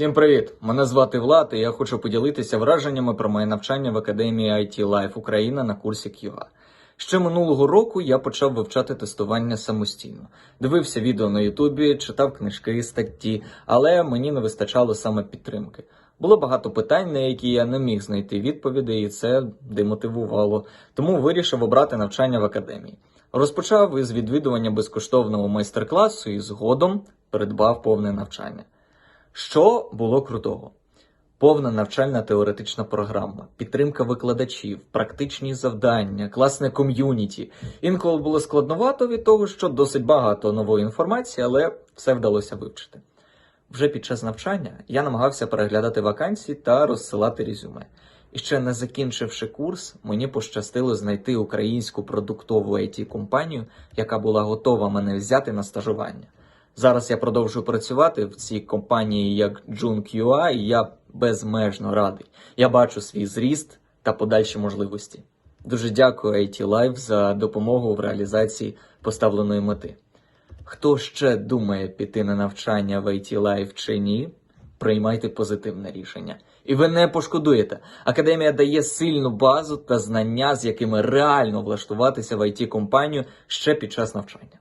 Всім привіт! Мене звати Влад, і я хочу поділитися враженнями про моє навчання в Академії IT Life Україна на курсі QA. Ще минулого року я почав вивчати тестування самостійно. Дивився відео на Ютубі, читав книжки, статті, але мені не вистачало саме підтримки. Було багато питань, на які я не міг знайти відповіді, і це демотивувало. Тому вирішив обрати навчання в академії. Розпочав із відвідування безкоштовного майстер-класу і згодом придбав повне навчання. Що було крутого? Повна навчальна теоретична програма, підтримка викладачів, практичні завдання, класне ком'юніті. Інколи було складновато від того, що досить багато нової інформації, але все вдалося вивчити. Вже під час навчання я намагався переглядати вакансії та розсилати резюме. І ще не закінчивши курс, мені пощастило знайти українську продуктову it компанію яка була готова мене взяти на стажування. Зараз я продовжую працювати в цій компанії як JuneQA, і я безмежно радий. Я бачу свій зріст та подальші можливості. Дуже дякую IT Life за допомогу в реалізації поставленої мети. Хто ще думає піти на навчання в IT Life чи ні, приймайте позитивне рішення. І ви не пошкодуєте. Академія дає сильну базу та знання, з якими реально влаштуватися в IT компанію ще під час навчання.